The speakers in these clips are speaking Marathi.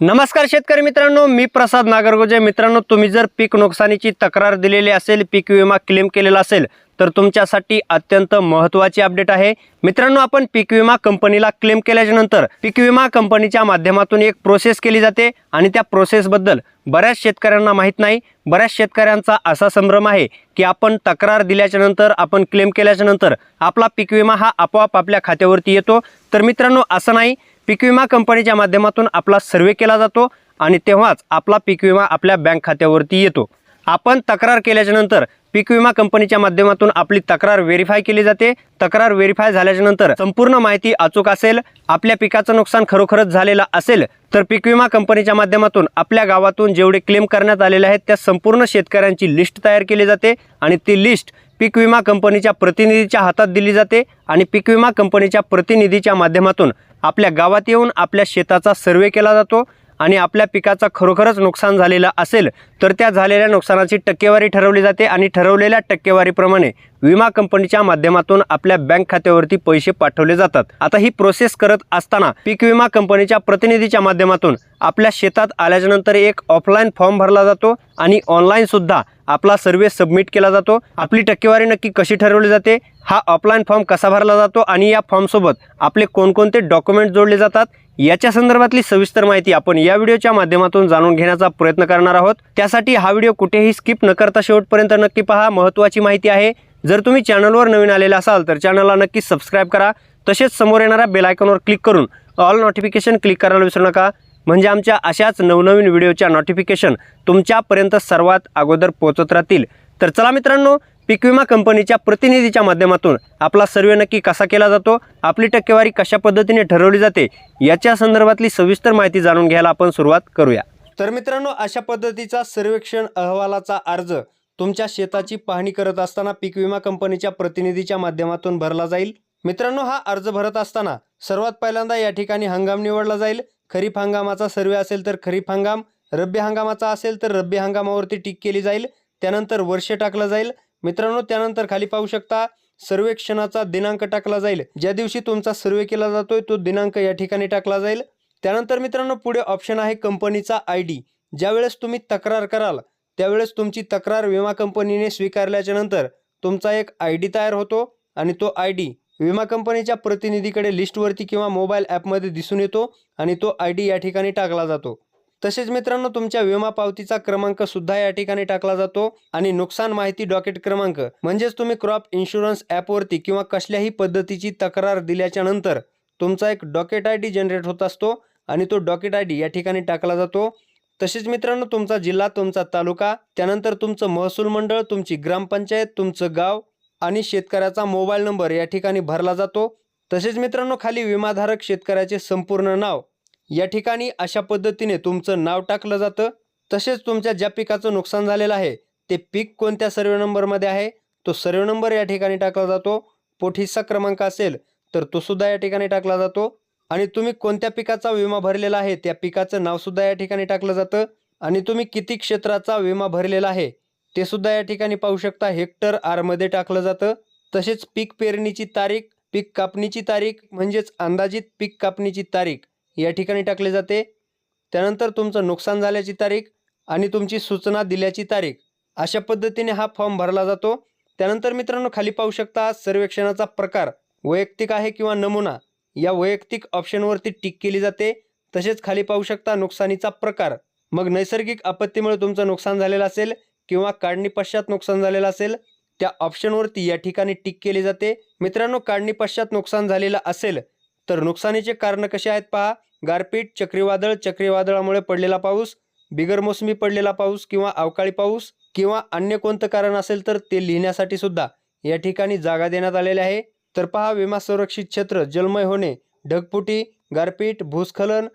नमस्कार शेतकरी मित्रांनो मी प्रसाद नागरगोजे. मित्रांनो तुम्ही जर पीक नुकसानीची तक्रार दिलेली असेल पीक विमा क्लेम केलेला असेल तर तुमच्यासाठी अत्यंत महत्त्वाची अपडेट आहे. मित्रांनो आपण पीक विमा कंपनीला क्लेम केल्याच्यानंतर पीक विमा कंपनीच्या माध्यमातून एक प्रोसेस केली जाते आणि त्या प्रोसेसबद्दल बऱ्याच शेतकऱ्यांना माहीत नाही. बऱ्याच शेतकऱ्यांचा असा संभ्रम आहे की आपण तक्रार दिल्याच्या नंतर आपण क्लेम केल्याच्यानंतर आपला पीक विमा हा आपोआप आपल्या खात्यावरती येतो. तर मित्रांनो असं नाही. पीक विमा कंपनीच्या माध्यमातून आपला सर्वे केला जातो आणि तेव्हाच आपला पीक विमा आपल्या बँक खात्यावरती येतो. आपण तक्रार केल्याच्यानंतर पीक विमा कंपनीच्या माध्यमातून आपली तक्रार व्हेरीफाय केली जाते. तक्रार व्हेरीफाय झाल्याच्यानंतर संपूर्ण माहिती अचूक असेल आपल्या पिकाचं नुकसान खरोखरच झालेलं असेल तर पीक विमा कंपनीच्या माध्यमातून आपल्या गावातून जेवढे क्लेम करण्यात आलेले आहेत त्या संपूर्ण शेतकऱ्यांची लिस्ट तयार केली जाते आणि ती लिस्ट पीक विमा कंपनीच्या प्रतिनिधीच्या हातात दिली जाते आणि पीक विमा कंपनीच्या प्रतिनिधीच्या माध्यमातून आपल्या गावात येऊन आपल्या शेताचा सर्वे केला जातो आणि आपल्या पिकाचा खरोखरच नुकसान झालेलं असेल तर त्या झालेल्या नुकसानाची टक्केवारी ठरवली जाते आणि ठरवलेल्या टक्केवारीप्रमाणे विमा कंपनीच्या माध्यमातून आपल्या बँक खात्यावरती पैसे पाठवले जातात. आता ही प्रोसेस करत असताना पीक विमा कंपनीच्या प्रतिनिधीच्या माध्यमातून आपल्या शेतात आल्याच्यानंतर एक ऑफलाईन फॉर्म भरला जातो आणि ऑनलाईन सुद्धा आपला सर्वे सबमिट केला जातो. आपली टक्केवारी नक्की कशी ठरवली जाते? हा ऑफलाईन फॉर्म कसा भरला जातो? आणि या फॉर्मसोबत आपले कोणकोणते डॉक्युमेंट जोडले जातात? याच्या संदर्भातली सविस्तर माहिती आपण या व्हिडिओच्या माध्यमातून जाणून घेण्याचा प्रयत्न करणार आहोत. त्यासाठी हा व्हिडिओ कुठेही स्किप न करता शेवटपर्यंत नक्की पहा. महत्त्वाची माहिती आहे जर तुम्ही चॅनलवर नवीन आलेला असाल तर चॅनलला नक्की सबस्क्राईब करा. तसेच समोर येणाऱ्या बेलायकॉनवर क्लिक करून ऑल नोटिफिकेशन क्लिक करायला विसरू नका. म्हणजे आमच्या अशाच नवनवीन व्हिडिओच्या नोटिफिकेशन तुमच्यापर्यंत सर्वात अगोदर पोहोचत राहतील. तर चला मित्रांनो पीक विमा कंपनीच्या प्रतिनिधीच्या माध्यमातून आपला सर्वे नक्की कसा केला जातो आपली टक्केवारी कशा पद्धतीने ठरवली जाते याच्या संदर्भातली सविस्तर माहिती जाणून घ्यायला आपण सुरुवात करूया. तर मित्रांनो अशा पद्धतीचा सर्वेक्षण अहवालाचा अर्ज तुमच्या शेताची पाहणी करत असताना पीक विमा कंपनीच्या प्रतिनिधीच्या माध्यमातून भरला जाईल. मित्रांनो हा अर्ज भरत असताना सर्वात पहिल्यांदा या ठिकाणी हंगाम निवडला जाईल. खरीप हंगामाचा सर्वे असेल तर खरीप हंगाम रब्बी हंगामाचा असेल तर रब्बी हंगामावरती टिक केली जाईल त्यानंतर वर्ष टाकलं जाईल. मित्रांनो त्यानंतर खाली पाहू शकता सर्वेक्षणाचा दिनांक टाकला जाईल. ज्या दिवशी तुमचा सर्वे केला जातोय तो दिनांक या ठिकाणी टाकला जाईल. त्यानंतर मित्रांनो पुढे ऑप्शन आहे कंपनीचा आय डी ज्यावेळेस तुम्ही तक्रार कराल त्यावेळेस तुमची तक्रार विमा कंपनीने स्वीकारल्याच्या नंतर तुमचा एक आय डी तयार होतो आणि तो आय डी विमा कंपनीच्या प्रतिनिधीकडे लिस्टवरती किंवा मोबाईल ॲपमध्ये दिसून येतो आणि तो आय डी या ठिकाणी टाकला जातो. तसेच मित्रांनो तुमच्या विमा पावतीचा क्रमांक सुद्धा या ठिकाणी टाकला जातो आणि नुकसान माहिती डॉकेट क्रमांक म्हणजेच तुम्ही क्रॉप इन्शुरन्स ॲपवरती किंवा कसल्याही पद्धतीची तक्रार दिल्याच्या नंतर तुमचा एक डॉकेट आय डी जनरेट होत असतो आणि तो डॉकेट आय डी या ठिकाणी टाकला जातो. तसेच मित्रांनो तुमचा जिल्हा तुमचा तालुका त्यानंतर तुमचं महसूल मंडळ तुमची ग्रामपंचायत तुमचं गाव आणि शेतकऱ्याचा मोबाईल नंबर या ठिकाणी भरला जातो. तसेच मित्रांनो खाली विमाधारक शेतकऱ्याचे संपूर्ण नाव या ठिकाणी अशा पद्धतीने तुमचं नाव टाकलं जातं. तसेच तुमच्या ज्या पिकाचं नुकसान झालेलं आहे ते पीक कोणत्या सर्वे नंबरमध्ये आहे तो सर्वे नंबर या ठिकाणी टाकला जातो. पोठीचा क्रमांक असेल तर तो सुद्धा या ठिकाणी टाकला जातो. आणि तुम्ही कोणत्या पिकाचा विमा भरलेला आहे त्या पिकाचं नावसुद्धा या ठिकाणी टाकलं जातं. आणि तुम्ही किती क्षेत्राचा विमा भरलेला आहे ते सुद्धा या ठिकाणी पाहू शकता. हेक्टर आरमध्ये टाकलं जातं. तसेच पीक पेरणीची तारीख पीक कापणीची तारीख म्हणजेच अंदाजित पीक कापणीची तारीख या ठिकाणी टाकले जाते. त्यानंतर तुमचं नुकसान झाल्याची तारीख आणि तुमची सूचना दिल्याची तारीख अशा पद्धतीने हा फॉर्म भरला जातो. त्यानंतर मित्रांनो खाली पाहू शकता सर्वेक्षणाचा प्रकार. वैयक्तिक आहे किंवा नमुना या वैयक्तिक ऑप्शनवरती टिक केली जाते. तसेच खाली पाहू शकता नुकसानीचा प्रकार. मग नैसर्गिक आपत्तीमुळे तुमचं नुकसान झालेलं असेल किंवा काढणीपश्चात नुकसान झालेलं असेल त्या ऑप्शनवरती या ठिकाणी टिक केली जाते. मित्रांनो काढणीपश्चात नुकसान झालेलं असेल तर नुकसानीचे कारणं कसे आहेत पहा. गारपीट चक्रीवादळ चक्रीवादळामुळे पडलेला पाऊस बिगर मोसमी पडलेला पाऊस किंवा अवकाळी पाऊस किंवा अन्य कोणतं कारण असेल तर ते लिहिण्यासाठी सुद्धा या ठिकाणी जागा देण्यात आलेल्या आहे. तर पहा विमा संरक्षित क्षेत्र जलमय होणे ढगफुटी गारपीट भूस्खलन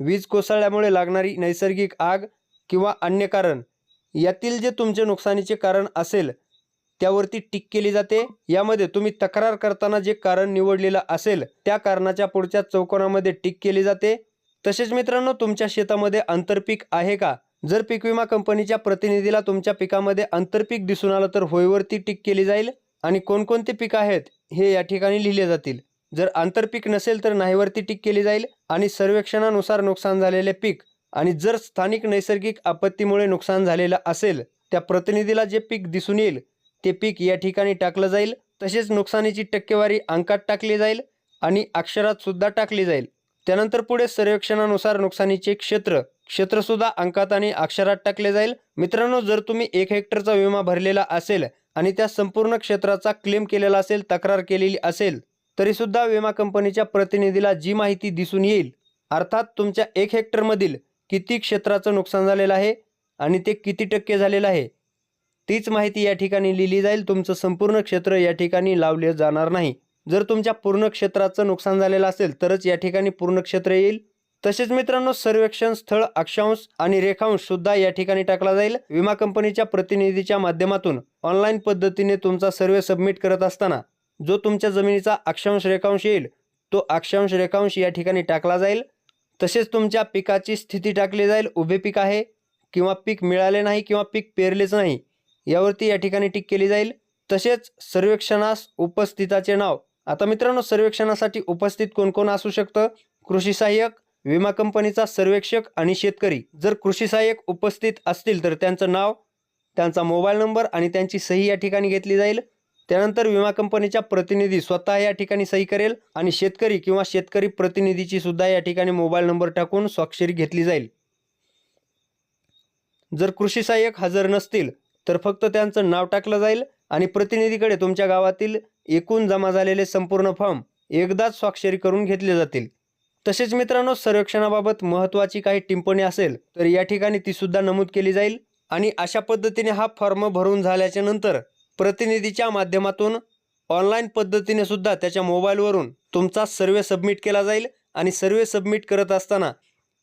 वीज कोसळल्यामुळे लागणारी नैसर्गिक आग किंवा अन्य कारण. यातील जे तुमचे नुकसानीचे कारण असेल त्यावरती टिक केली जाते. यामध्ये तुम्ही तक्रार करताना जे कारण निवडलेलं असेल त्या कारणाच्या पुढच्या चौकोनामध्ये टिक केली जाते. तसेच मित्रांनो तुमच्या शेतामध्ये आंतरपीक आहे का? जर पीक विमा कंपनीच्या प्रतिनिधीला तुमच्या पिकामध्ये आंतरपीक दिसून आलं तर होईवरती टिक केली जाईल. आणि कोणकोणते पीक आहेत हे या ठिकाणी लिहिले जातील. जर आंतरपीक नसेल तर नाहीवरती टिक केली जाईल. आणि सर्वेक्षणानुसार नुकसान झालेले पीक आणि जर स्थानिक नैसर्गिक आपत्तीमुळे नुकसान झालेलं असेल त्या प्रतिनिधीला जे पीक दिसून येईल ते पीक या ठिकाणी टाकलं जाईल तसेच नुकसानीची टक्केवारी अंकात टाकली जाईल आणि अक्षरात सुद्धा टाकली जाईल. त्यानंतर पुढे सर्वेक्षणानुसार नुकसानीचे क्षेत्र क्षेत्रसुद्धा अंकात आणि अक्षरात टाकले जाईल. मित्रांनो जर तुम्ही एक हेक्टरचा विमा भरलेला असेल आणि त्या संपूर्ण क्षेत्राचा क्लेम केलेला असेल तक्रार केलेली असेल तरीसुद्धा विमा कंपनीच्या प्रतिनिधीला जी माहिती दिसून येईल अर्थात तुमच्या एक हेक्टरमधील किती क्षेत्राचं नुकसान झालेलं आहे आणि ते किती टक्के झालेलं आहे? तीच माहिती या ठिकाणी लिहिली जाईल. तुमचं संपूर्ण क्षेत्र या ठिकाणी लावले जाणार नाही. जर तुमच्या पूर्ण क्षेत्राचं नुकसान झालेलं असेल तरच या ठिकाणी पूर्ण क्षेत्र येईल. तसेच मित्रांनो सर्वेक्षण स्थळ अक्षांश आणि रेखांश सुद्धा या ठिकाणी टाकला जाईल. विमा कंपनीच्या प्रतिनिधीच्या माध्यमातून ऑनलाईन पद्धतीने तुमचा सर्वे सबमिट करत असताना जो तुमच्या जमिनीचा अक्षांश रेखांश येईल तो अक्षांश रेखांश या ठिकाणी टाकला जाईल. तसेच तुमच्या पिकाची स्थिती टाकली जाईल. उभे पीक आहे किंवा पीक मिळाले नाही किंवा पीक पेरलेच नाही यावरती या ठिकाणी टिक केली जाईल. तसेच सर्वेक्षणास उपस्थिताचे नाव. आता मित्रांनो सर्वेक्षणासाठी उपस्थित कोण कोण असू शकतं? कृषी सहाय्यक विमा कंपनीचा सर्वेक्षक आणि शेतकरी. जर कृषी सहाय्यक उपस्थित असतील तर त्यांचं नाव त्यांचा मोबाईल नंबर आणि त्यांची सही या ठिकाणी घेतली जाईल. त्यानंतर विमा कंपनीच्या प्रतिनिधी स्वतः या ठिकाणी सही करेल आणि शेतकरी किंवा शेतकरी प्रतिनिधीची सुद्धा या ठिकाणी मोबाईल नंबर टाकून स्वाक्षरी घेतली जाईल. जर कृषी सहाय्यक हजर नसतील तर फक्त त्यांचं नाव टाकलं जाईल आणि प्रतिनिधीकडे तुमच्या गावातील एकूण जमा झालेले संपूर्ण फॉर्म एकदाच स्वाक्षरी करून घेतले जातील. तसेच मित्रांनो सर्वेक्षणाबाबत महत्त्वाची काही टिप्पणी असेल तर या ठिकाणी ती सुद्धा नमूद केली जाईल आणि अशा पद्धतीने हा फॉर्म भरून झाल्याच्यानंतर प्रतिनिधीच्या माध्यमातून ऑनलाईन पद्धतीने सुद्धा त्याच्या मोबाईलवरून तुमचा सर्वे सबमिट केला जाईल आणि सर्वे सबमिट करत असताना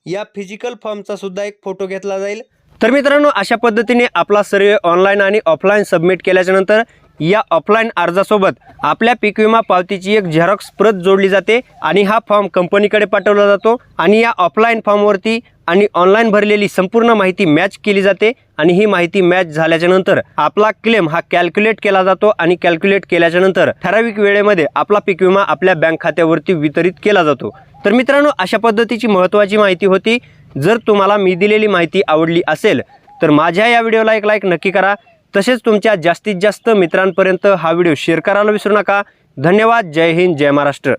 या फिजिकल फॉर्मचा सुद्धा एक फोटो घेतला जाईल. तर मित्रांनो अशा पद्धतीने आपला सर्वे ऑनलाईन आणि ऑफलाईन सबमिट केल्याच्यानंतर या ऑफलाईन अर्जासोबत आपल्या पीक विमा पावतीची एक झेरॉक्स प्रत जोडली जाते आणि हा फॉर्म कंपनीकडे पाठवला जातो आणि या ऑफलाईन फॉर्मवरती आणि ऑनलाईन भरलेली संपूर्ण माहिती मॅच केली जाते आणि ही माहिती मॅच झाल्याच्यानंतर आपला क्लेम हा कॅल्क्युलेट केला जातो आणि कॅल्क्युलेट केल्याच्यानंतर ठराविक वेळेमध्ये आपला पीक विमा आपल्या बँक खात्यावरती वितरित केला जातो. तर मित्रांनो अशा पद्धतीची महत्त्वाची माहिती होती. जर तुम्हाला मी दिलेली माहिती आवडली असेल तर माझ्या या व्हिडिओला एक लाईक नक्की करा. तसेच तुमच्या जास्तीत जास्त मित्रांपर्यंत हा व्हिडिओ शेअर करायला विसरू नका. धन्यवाद. जय हिंद. जय महाराष्ट्र.